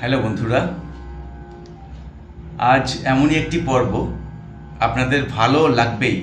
Hello বন্ধুরা, আজ এমনই একটি পর্ব আপনাদের ভালো লাগবেই।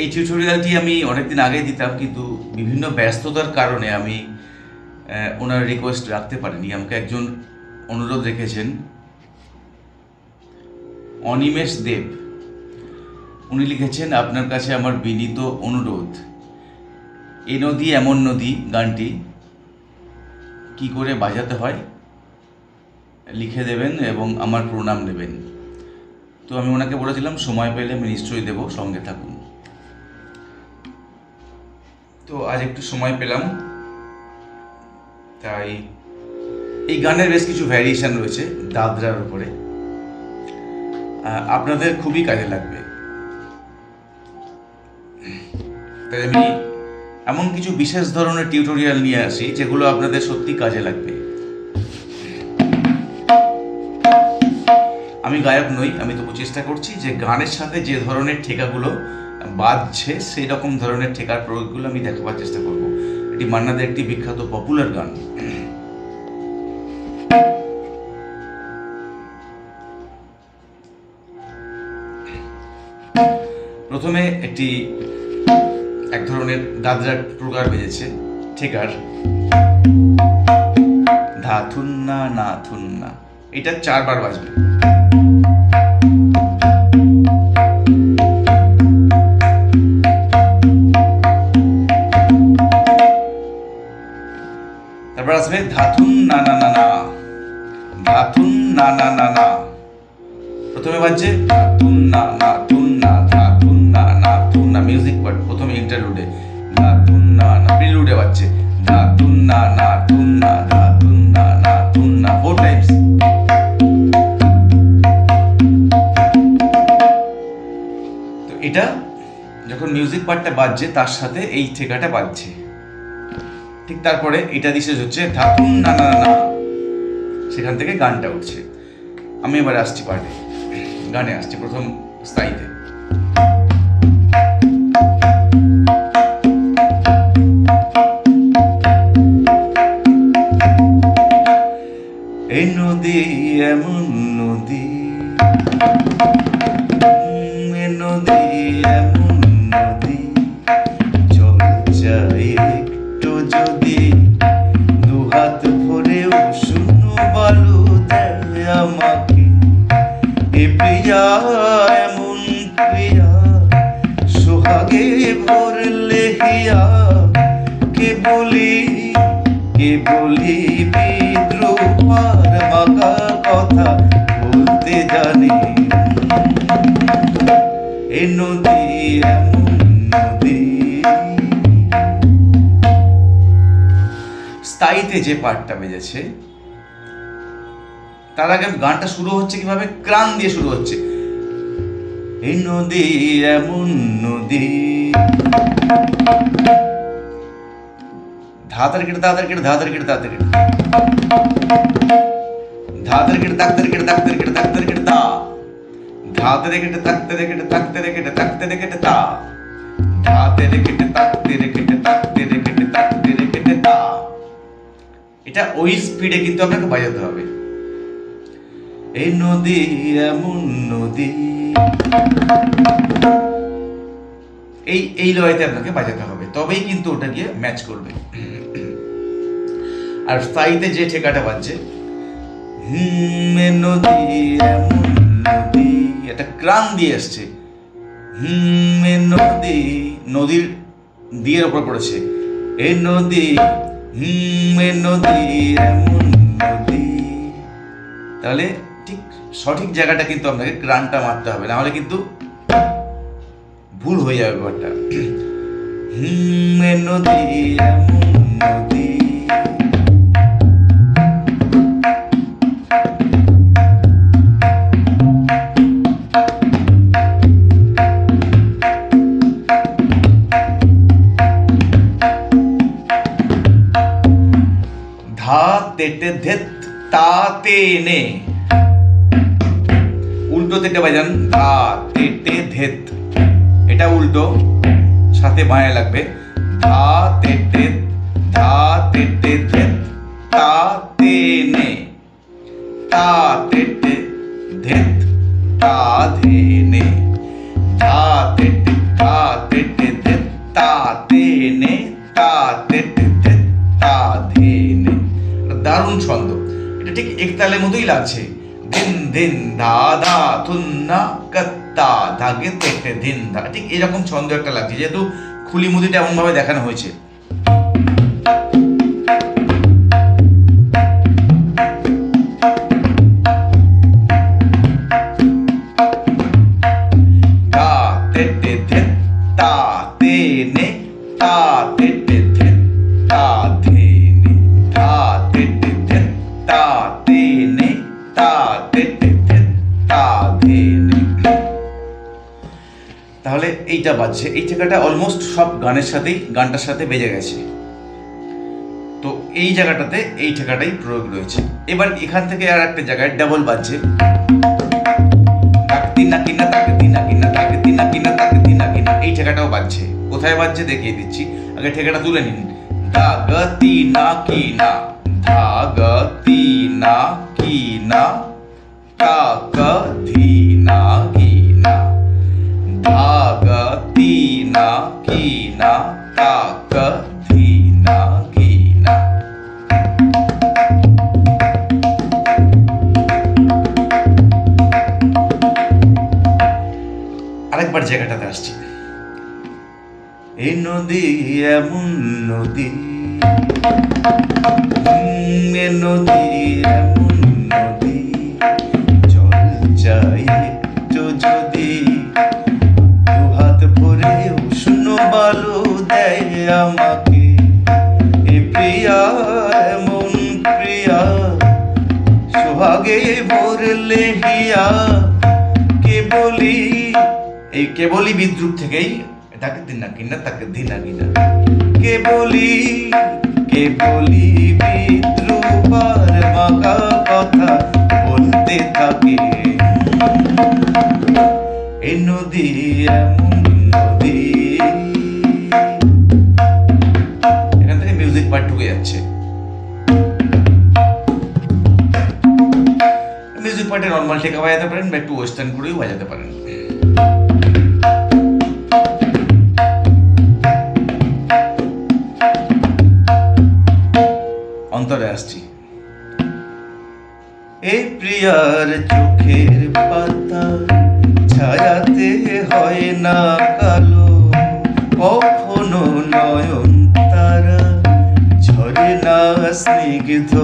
এই টিউটোরিয়ালটি আমি অনেকদিন আগে দিতাম, কিন্তু বিভিন্ন ব্যস্ততার কারণে আমি ওনার রিকোয়েস্ট রাখতে পারিনি। আমাকে একজন অনুরোধ রেখেছেন, অনিমেষ দেব। উনি লিখেছেন, আপনার কাছে আমার বিনীত অনুরোধ। এ নদী এমন নদী, গানটি কি করে বাজাতে হয়, লিখে দেবেন এবং আমার প্রণাম নেবেন। তো আমি ওনাকে বলেছিলাম, সময় পেলে আমি নিশ্চয়ই দেবো, সঙ্গে থাকুন। তো আজ একটু সময় পেলাম, তাই এই গানের বেশ কিছু ভ্যারিয়েশন রয়েছে দাদরার উপরে। আপনাদের খুবই কাজে লাগবে। তাই আমি এমন কিছু বিশেষ ধরনের টিউটোরিয়াল নিয়ে আসি, যেগুলো আপনাদের সত্যি কাজে লাগবে। আমি গায়ক নই, আমি তবু চেষ্টা করছি যে গানের সাথে যে ধরনের ঠেকাগুলো বাজছে, সেই রকম ধরনের ঠেকার প্রয়োগগুলো আমি দেখাবার চেষ্টা করব। এটি মান্নাদের একটি বিখ্যাত পপুলার গান। প্রথমে একটি এক ধরনের দাদরা প্রকার বেজেছে। ঠেকার ধা থুন্না না থুন্না এটা চারবার বাজবে। তারপর আসবে ধাতুন না না না। না ধাতুন না না না। না প্রথমে বাজছে ধাতুন না না তুন না ধাতুন না না না মিউজিক পার্ট প্রথমে ইন্টারলুডে ধাতুন না না প্রিলুডে বাজছে। ধাতুন না না, তুন, না ধাতুন না না, তুন, না ফোর টাইমস তো এটা যখন মিউজিক পার্টটা বাজছে, তার সাথে এই ঠেকাটা বাজছে। ঠিক তারপরে এটা দিশে হচ্ছে ধাতুন না না না না। সেখান থেকে গানটা উঠছে। আমি এবার আসছি পার্টে গানে আসছি প্রথম স্থায়ীতে। বলি, কে বলি বিদ্রোহার মাকা কথা বলতে জানি? এ নদী স্থায়ীতে যে পার্টটা বেজেছে, তার আগে গানটা শুরু হচ্ছে কীভাবে? ক্রান দিয়ে শুরু হচ্ছে। নদী, এমন নদী। ধাতার কেটে ধাতার কেটে ধাতার কেটে ধাতার কেটে ধাতার কেটে তাকতে কেটে তাকতে কেটে তাকতে কেটে তা ধাতে কেটে তাকতে কেটে তাকতে কেটে তাকতে কেটে তা ধাতে কেটে তাকতে কেটে তাকতে কেটে তাকতে কেটে তা এটা ওই স্পিডে কিন্তু আপনাকে বাজাতে হবে এই নদী এমন নদী এই এই লয়তে আপনাকে বাজাতে হবে। তবেই কিন্তু ওটা গিয়ে ম্যাচ করবে। আর স্থায়ীতে যে ঠেকাটা বাজছে নদী এটা ক্রান দিয়ে আসছে। নদী, নদীর দিয়ের ওপর পড়েছে। এ নদী হুম নদী নদী তাহলে ঠিক সঠিক জায়গাটা কিন্তু আপনাকে ক্রানটা মারতে হবে। নাহলে কিন্তু ভুল হয়ে যাবে ব্যাপারটা। হুম নদী ধেত, তা তে উল্টো তেটে বাজান, ধা তেটে ধেত। এটা উল্টো, সাথে বাঁয়ে লাগবে। ধা তেটে ধা তেটে ধেত তা, তে নে। তা, তে টে ধেত তা, ধে, নে। ধা, তে টে ধা, তে টে ধেত তা, তে, নে। তা, তে টে ধেত তা, ধে, নে। দারুণ ছন্দ। এটা ঠিক একতালের মতোই লাগছে। দিন দিন, ধা ধা, থুন, না কত্তা দাগে তেটে দিন ঠিক এরকম ছন্দ একটা লাগছে, যেহেতু খুলি মুদিটা এমনভাবে দেখানো হয়েছে। বাজছে এই ঠেকাটা অলমোস্ট সব গানের সাথেই, গানটার সাথে বেজে গেছে। তো এই জায়গাটাতে এই ঠেকাটাই প্রয়োগ রয়েছে। এবার এখান থেকে আর একটা জায়গায় ডাবল বাজছে। এই ঠেকাটাও বাজছে। কোথায় বাজছে দেখিয়ে দিচ্ছি। আগে ঠেকাটা তুলে নিন। দা গ না কি না ধা গ না কি না তা ধি না কি না ধা গ তি না কি না তা ক ধি না কি না আরেকবার জায়গাটাতে আসছি এই নদী এমন নদী উম, এ নদী এমন নদী বালু দেয় আমাকে। এ প্রিয়া, এমন প্রিয়া, সোহাগে ভরলে হিয়া। কেবলি এই কেবলি বিদ্রুপ থেকেই তাকে দিন না কিনা তাকে দিন না কিনা কেবলি কেবলি বিদ্রুপ আর মাকা কথা বলতে থাকে। এই নদী, এমন নদী। পার্ট ঢুকে যাচ্ছে। মিউজিক পার্টে নর্মাল টেকা বাজাতে পারেন বা একটু ওয়েস্টার্ন করেও বাজাতে পারেন। অন্তরে আসছি। এই প্রিয়ার চোখের পাতা ছায়াতে হয় না। স্নিগ্ধ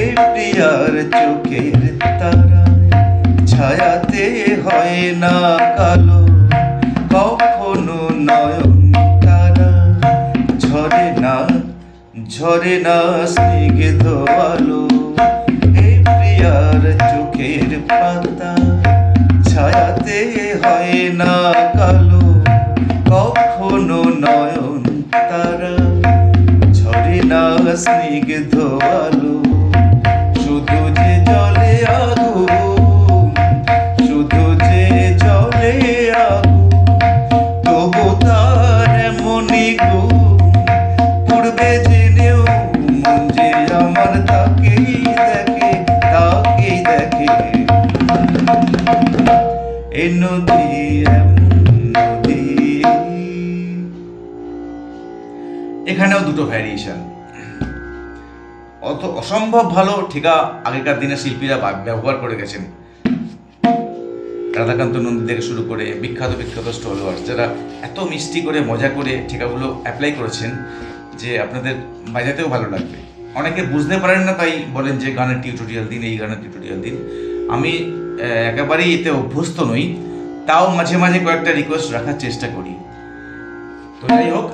এই প্রিয়ার চোখের তারা ছায়াতে হয় না কালো। কখনো নয়ন তারা, ঝরে না ঝরে না স্নিগ্ধ আলো এই প্রিয়ার চোখের পাতা ছায়াতে হয় না কালো। স্নিগ্ধ আলো, শুধু যে জলে আগুন, শুধু যে জলে আগুন, তবু তার এমনই গুণ। পূর্বে জেনেও যে আমার তাকেই দেখে তাকেই দেখে। এ নদী এখানেও দুটো ভ্যারিয়েশন অত অসম্ভব ভালো ঠিকা আগেকার দিনে শিল্পীরা ব্যবহার করে গেছেন। রাধাকান্ত নন্দী থেকে শুরু করে বিখ্যাত বিখ্যাত স্টলওয়ার্স যারা এত মিষ্টি করে, মজা করে ঠিকাগুলো অ্যাপ্লাই করেছেন যে আপনাদের বাজাতেও ভালো লাগবে। অনেকে বুঝতে পারেন না তাই বলেন যে গানের টিউটোরিয়াল দিন, এই গানের টিউটোরিয়াল দিন। আমি একেবারেই এতে অভ্যস্ত নই, তাও মাঝে মাঝে কয়েকটা রিকোয়েস্ট রাখার চেষ্টা করি। তো যাই হোক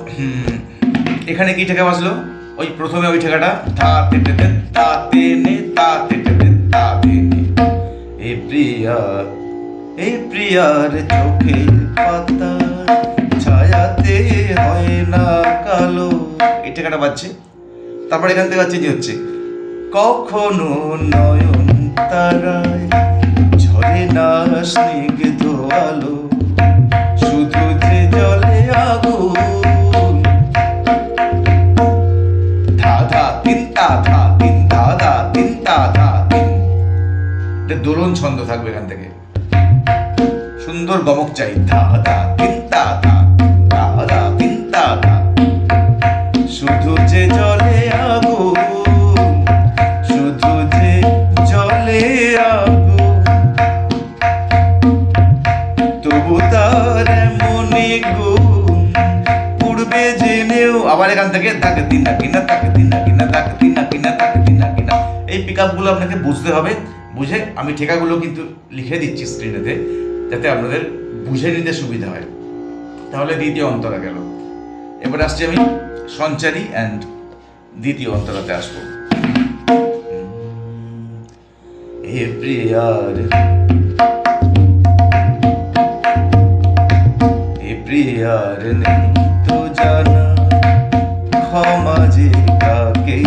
এখানে কি ঠেকা বাজলো? ওই প্রথমে ওই ঠেকাটা, তা, তে তে তে, তা, তে, নে, তা, তে তে তে, তা তে নে। এ প্রিয়া এই প্রিয়ার চোখের পাতা, ছায়াতে হয় না কালো। এই ঠেকাটা বাজছে। তারপর এখান থেকে চেঞ্জ হচ্ছে? কখনো নয়ন তারায় ঝরে না স্নিগ্ধ আলো। দোলন ছন্দ থাকবে এখান থেকে সুন্দর গমক চাই ধা ধা জেনেও আবার এখান থেকে দিন দিন দিন না দিন না এই পিক আপগুলো আপনাকে বুঝতে হবে বুঝে আমি ঠেকাগুলো কিন্তু লিখে দিচ্ছি স্ক্রিনেতে যাতে আপনাদের বুঝে নিতে সুবিধা হয়। তাহলে দ্বিতীয় অন্তরা গেল। এবার আসছি আমি সঞ্চারী অ্যান্ড দ্বিতীয় অন্তরাতে আসব। এ প্রিয়ার এ প্রিয়ার নেই তো জানা, ক্ষমা যে কাকে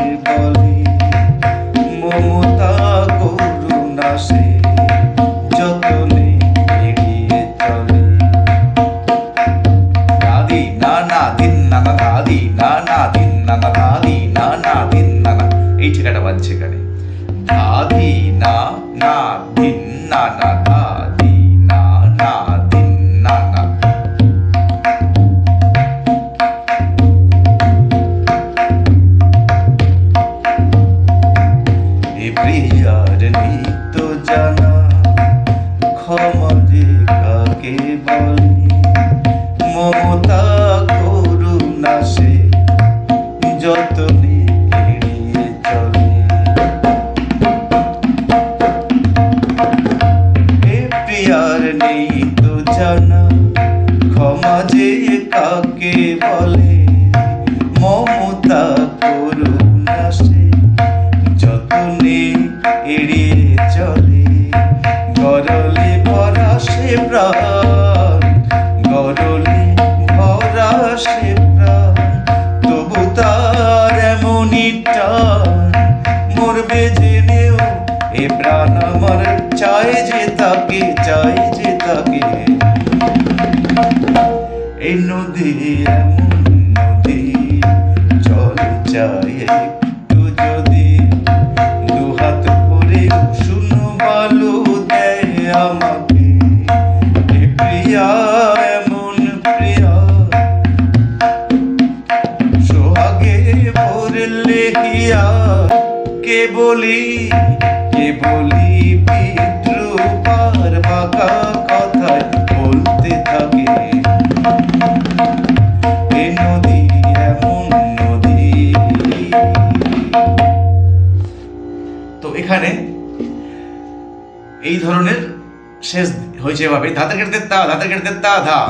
এই নদী এমন নদী জল চাই একটু যদি দুহাত ভরে উষুন বালু দেয় আমাকে। প্রিয়া, এমন প্রিয়া। সোহাগে ভরলে হিয়া কে বলি ধরনের শেষ হয়েছে এভাবে ধাতের কেটে তা ধাতের কেটে তা ধা।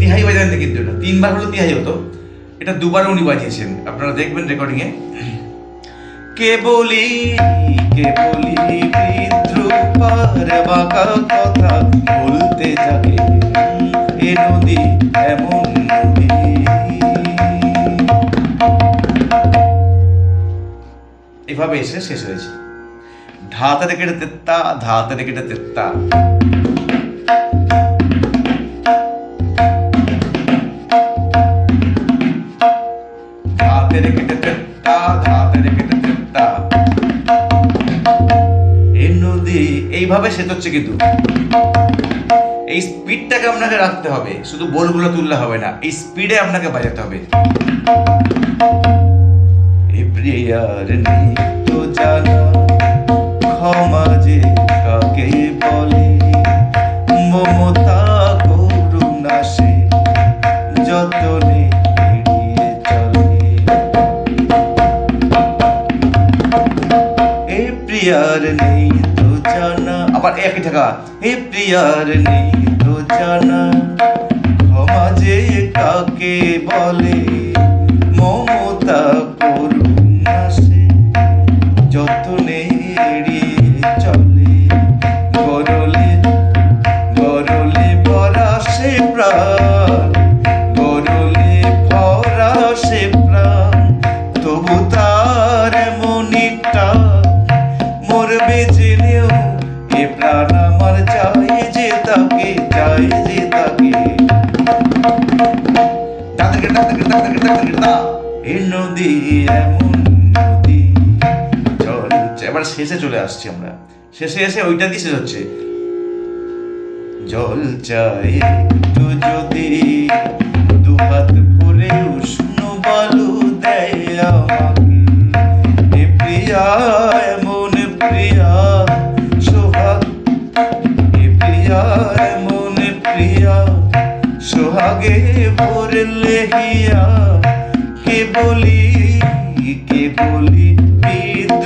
তিহাই বাজান কিন্তু এটা। তিনবার হলো তিহাই হতো। এটা দুবার উনি বাজিয়েছেন। আপনারা দেখবেন রেকর্ডিং এ। কে বলি কে বলি কথা বলতে থাকে এ নদী এমন এভাবে এসে শেষ হয়েছে। ধাতা থেকে তেত্তা ধাতা থেকে তেত্তা ধাতে রেখে তেত্তা ধাতে এই নদী এইভাবে শেষ হচ্ছে কিন্তু। এই স্পিডটাকে আপনাকে রাখতে হবে, শুধু বোলগুলো তুললে হবে না, এই স্পিডে আপনাকে বাজাতে হবে। প্রিয়ার নেই তো জানা। কাকে বলে, মমতা করুণা সে, যতনে এড়িয়ে চলে। এ প্রিয়ার নেই তো জানা। আবার একই ঠাকা এ প্রিয়ার নেই তো জানা। যে কাকে বলে, মমতা শেষে চলে আসছি আমরা। শেষে এসে ওইটা দিয়ে শেষ হচ্ছে। জল চাই একটু যদি ভরে উষ্ণ বালু দেয় প্রিয়া, এমন প্রিয়া, সোহাগ। প্রিয়া প্রিয়া, সোহাগে ভরলে হিয়া কে বলি কে বলি বিদ্রুপার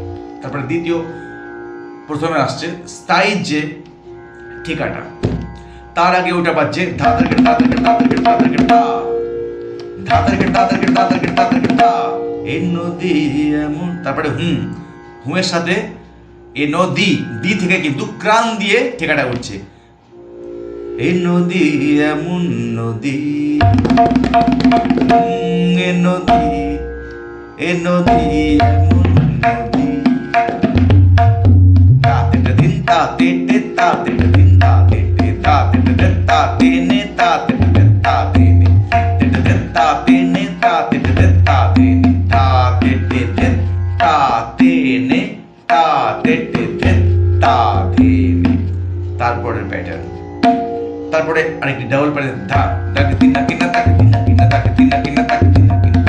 তারপরে দ্বিতীয় প্রথমে আসছে স্থায়ী যে ঠিকাটা তার আগে ওটা বাজছে ধাতার কে ধাতার কে ধাতার কে ধাতার কে ধা ধাতার কে ধাতার কে ধাতার কে ধাতার কে ধা এই নদী এমন তারপরে হুম হুমের সাথে এ নদী দি থেকে কিন্তু ক্রান দিয়ে ঠিকাটা উঠছে এই নদী এমন নদী এ নদী এ নদী এমন নদী তাতে দিন তাতে টে তাতে দিন তাতে টে তাতে টে তাতে নে তাতে টে তাতে নে টে তাতে নে তাতে টে তাতে নে তাতে টে তাতে নে তাতে টে তাতে নে তারপরের প্যাটার্ন তারপরে আরেকটি ডাবল প্যাটার্ন ধা ডাকে তিন না কিনা তাকে তিন না কিনা তাকে তিন না কিনা তাকে তিন না কিনা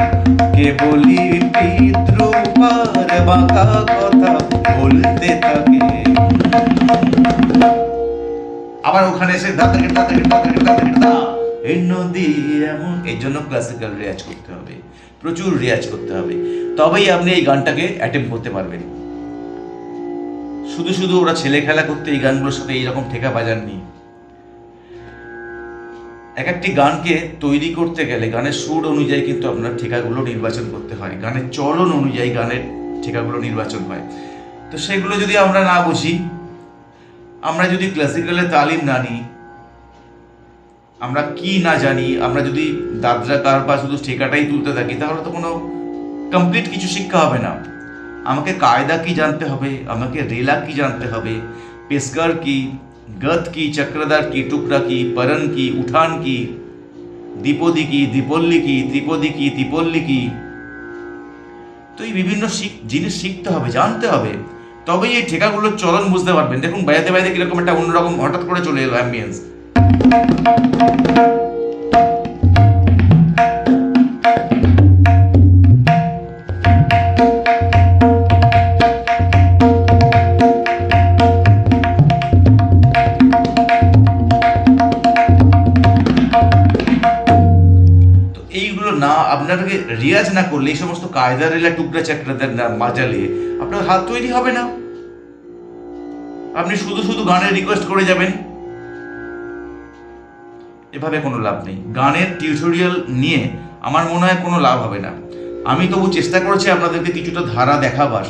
কে বলি পিতৃপার বাঁকা কথা বলতে থাকে আবার ওখানে এসে দা থেকে দা থেকে দা থেকে থেকে এই নদী এমন এই জন্য ক্লাসিক্যাল রেয়াজ করতে হবে। প্রচুর রেয়াজ করতে হবে। তবেই আপনি এই গানটাকে অ্যাটেম্প করতে পারবেন। শুধু শুধু ওরা ছেলে খেলা করতে এই গানগুলোর সাথে এইরকম ঠেকা বাজাননি। এক একটি গানকে তৈরি করতে গেলে গানের সুর অনুযায়ী কিন্তু আপনার ঠিকাগুলো নির্বাচন করতে হয়। গানের চলন অনুযায়ী গানের ঠিকাগুলো নির্বাচন হয়। তো সেগুলো যদি আমরা না বুঝি আমরা যদি ক্লাসিক্যালে তালিম না নিই, আমরা কি না জানি, আমরা যদি দাদরা কার বা শুধু ঠেকাটাই তুলতে থাকি, তাহলে তো কোনো কমপ্লিট কিছু শিক্ষা হবে না। আমাকে কায়দা কি জানতে হবে? আমাকে রেলা কি জানতে হবে? পেশকার কি? গত কি? চক্রদার কি? টুকরা কি? পরন কি? উঠান কি? দ্বিপদী কি? দ্বিপল্লী কি? ত্রিপদী কি? ত্রিপল্লী কি? তো এই বিভিন্ন জিনিস শিখতে হবে, জানতে হবে। তবেই এই ঠেকাগুলোর চলন বুঝতে পারবেন। দেখুন, বাইরে বাইরে কীরকম একটা অন্যরকম হঠাৎ করে চলে এলো অ্যাম্বিয়েন্স আপনাকে রিয়াজ না করলে এই সমস্ত কায়দা রেলা টুকরা চাকরাদের মাজালে আপনার হাত তৈরি হবে না। আপনি শুধু শুধু গানের রিকোয়েস্ট করে যাবেন। এভাবে কোনো লাভ নেই। গানের টিউটোরিয়াল নিয়ে আমার মনে হয় কোনো লাভ হবে না। আমি তবু চেষ্টা করেছি আপনাদেরকে কিছুটা ধারা দেখাবার।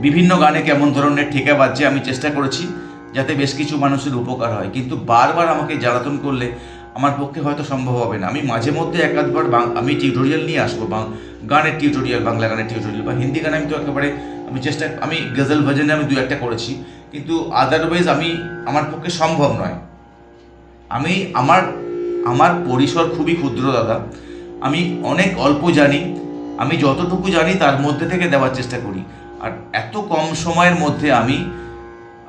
বিভিন্ন গানে কেমন ধরনের ঠেকা বাজছে আমি চেষ্টা করেছি, যাতে বেশ কিছু মানুষের উপকার হয়। কিন্তু বারবার আমাকে জ্বালাতন করলে আমার পক্ষে হয়তো সম্ভব হবে না। আমি মাঝে মধ্যে একাধবার বাং- আমি টিউটোরিয়াল নিয়ে আসব গানের টিউটোরিয়াল বাংলা গানের টিউটোরিয়াল বা হিন্দি গানে আমি তো একেবারে আমি চেষ্টা আমি গজল ভজনে আমি দু একটা করেছি, কিন্তু আদারওয়াইজ আমি আমার পক্ষে সম্ভব নয়। আমি আমার আমার পরিসর খুবই ক্ষুদ্র দাদা। আমি অনেক অল্প জানি। আমি যতটুকু জানি তার মধ্যে থেকে দেওয়ার চেষ্টা করি। আর এত কম সময়ের মধ্যে আমি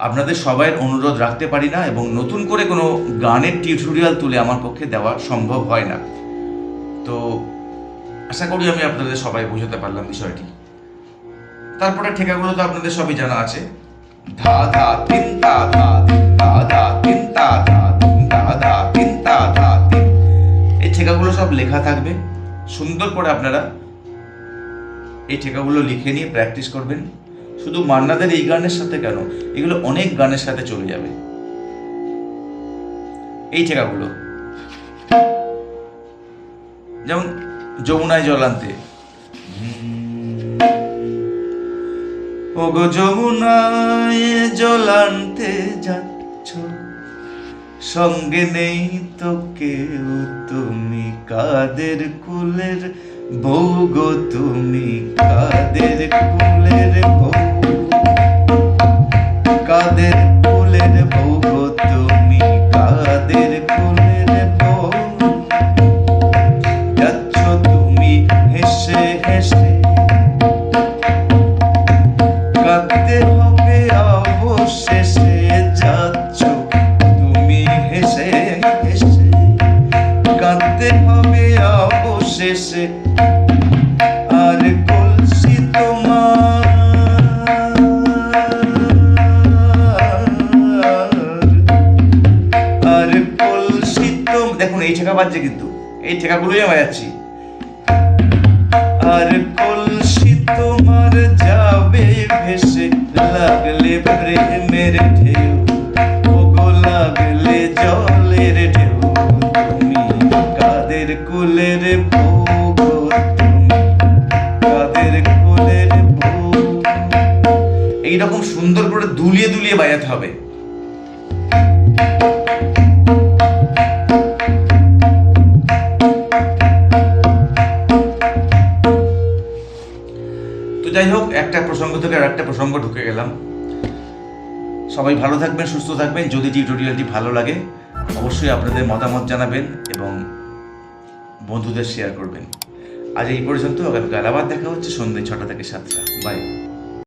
আপনাদের সবাইয়ের অনুরোধ রাখতে পারি না এবং নতুন করে কোনো গানের টিউটোরিয়াল তুলে আমার পক্ষে দেওয়া সম্ভব হয় না। তো আশা করি আমি আপনাদের সবাই বুঝতে পারলাম বিষয়টি। তারপরে ঠেকাগুলো তো আপনাদের সবই জানা আছে। ধা ধা, তিন, তা, ধা ধা ধা, তিন, তা, ধা ধা ধা, তিন, তা, ধা, তিন। এই ঠেকাগুলো সব লেখা থাকবে। সুন্দর করে আপনারা এই ঠেকাগুলো লিখে নিয়ে প্র্যাকটিস করবেন। শুধু মান্নাদের এই গানের সাথে কেন? এগুলো অনেক গানের সাথে চলে যাবে। এই ঠেকাগুলো। যেমন যমুনায় জলান্তে ওগো যমুনায় জলান্তে যাচ্ছ। সঙ্গে নেই তো কেউ। তুমি কাদের কুলের বউ গো তুমি কাদের কুলের বউ? কাদের কুলের বউ? আমি বাজাচ্ছি আর কলসি তোমার যাবে ভেসে, লাগলে প্রেমের ঢেউ, ওগো, লাগলে জলের ঢেউ। তুমি কাদের কুলের এইরকম সুন্দর করে দুলিয়ে দুলিয়ে বাজাতে হবে। প্রসঙ্গ থেকে আর একটা প্রসঙ্গ ঢুকে গেলাম। সবাই ভালো থাকবেন, সুস্থ থাকবেন। যদি টিউটোরিয়ালটি ভালো লাগে, অবশ্যই আপনাদের মতামত জানাবেন এবং বন্ধুদের শেয়ার করবেন। আজ এই পর্যন্ত, আগামীকাল আবার দেখা হচ্ছে সন্ধ্যে ছটা থেকে সাতটা। বাই।